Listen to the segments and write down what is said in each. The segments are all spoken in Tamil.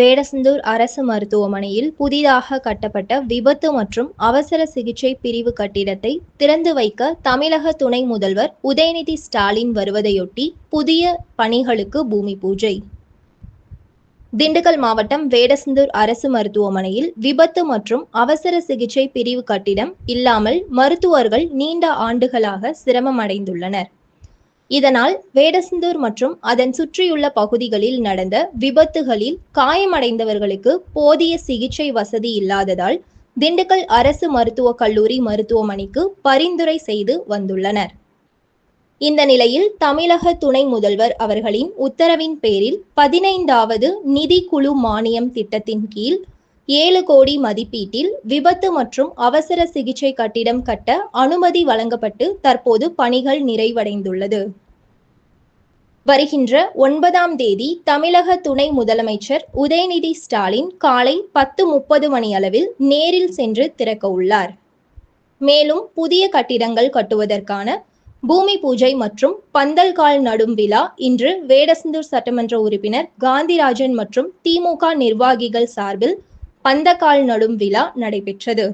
வேடசந்தூர் அரசு மருத்துவமனையில் புதிதாக கட்டப்பட்ட விபத்து மற்றும் அவசர சிகிச்சை பிரிவு கட்டிடத்தை திறந்து வைக்க தமிழக துணை முதல்வர் உதயநிதி ஸ்டாலின் வருவதையொட்டி புதிய பணிகளுக்கு பூமி பூஜை. திண்டுக்கல் மாவட்டம் வேடசந்தூர் அரசு மருத்துவமனையில் விபத்து மற்றும் அவசர சிகிச்சை பிரிவு கட்டிடம் இல்லாமல் மருத்துவர்கள் நீண்ட ஆண்டுகளாக சிரமம் அடைந்துள்ளனர். இதனால் வேடசந்தூர் மற்றும் அதன் சுற்றியுள்ள பகுதிகளில் நடந்த விபத்துகளில் காயமடைந்தவர்களுக்கு போதிய சிகிச்சை வசதி இல்லாததால் திண்டுக்கல் அரசு மருத்துவக் கல்லூரி மருத்துவமனைக்கு பரிந்துரை செய்து வந்துள்ளனர். இந்த நிலையில் தமிழக துணை முதல்வர் அவர்களின் உத்தரவின் பேரில் பதினைந்தாவது நிதி குழு மானியம் திட்டத்தின் கீழ் ஏழு கோடி மதிப்பீட்டில் விபத்து மற்றும் அவசர சிகிச்சை கட்டிடம் கட்ட அனுமதி வழங்கப்பட்டு தற்போது பணிகள் நிறைவடைந்துள்ளது. வருகின்ற ஒன்பதாம் தேதி தமிழக துணை முதலமைச்சர் உதயநிதி ஸ்டாலின் காலை பத்து முப்பது மணி அளவில் நேரில் சென்று திறக்க உள்ளார். மேலும் புதிய கட்டிடங்கள் கட்டுவதற்கான பூமி பூஜை மற்றும் பந்தல்கால் நடும் விழா இன்று வேடசந்தூர் சட்டமன்ற உறுப்பினர் காந்திராஜன் மற்றும் திமுக நிர்வாகிகள் சார்பில் பந்தக்கால் நடும் விழா நடைபெற்றது.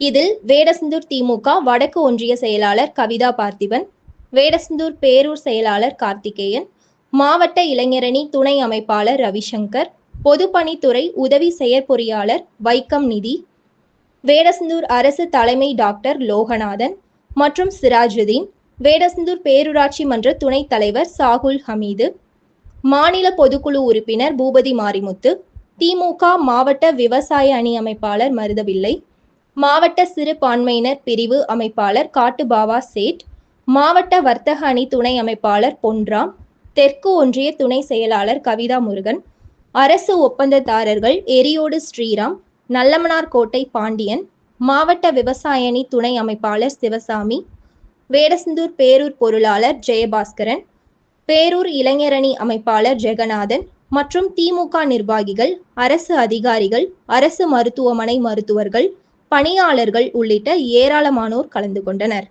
இதில் வேடசந்தூர் திமுக வடக்கு ஒன்றிய செயலாளர் கவிதா பார்த்திபன் வேடசந்தூர் பேரூர் செயலாளர் கார்த்திகேயன் மாவட்ட இளைஞரணி துணை அமைப்பாளர் ரவிசங்கர் பொதுப்பணித்துறை உதவி செயற்பொறியாளர் வைக்கம் நிதி வேடசந்தூர் அரசு தலைமை டாக்டர் லோகநாதன் மற்றும் சிராஜுதீன் வேடசந்தூர் பேரூராட்சி மன்ற துணைத் தலைவர் சாகுல் ஹமீது மாநில பொதுக்குழு உறுப்பினர் பூபதி மாரிமுத்து திமுக மாவட்ட விவசாய அணி அமைப்பாளர் மருதவில்லை. மாவட்ட சிறுபான்மையினர் பிரிவு அமைப்பாளர் காட்டுபாவா சேட் மாவட்ட வர்த்தக அணி துணை அமைப்பாளர் பொன்ராம் தெற்கு ஒன்றிய துணை செயலாளர் கவிதா முருகன் அரசு ஒப்பந்ததாரர்கள் எரியோடு ஸ்ரீராம் நல்லமனார்கோட்டை பாண்டியன் மாவட்ட விவசாய அணி துணை அமைப்பாளர் சிவசாமி வேடசந்தூர் பேரூர் பொருளாளர் ஜெயபாஸ்கரன் பேரூர் இளைஞரணி அமைப்பாளர் ஜெகநாதன் மற்றும் திமுக நிர்வாகிகள் அரசு அதிகாரிகள் அரசு மருத்துவமனை மருத்துவர்கள் பணியாளர்கள் உள்ளிட்ட ஏராளமானோர் கலந்து கொண்டனர்.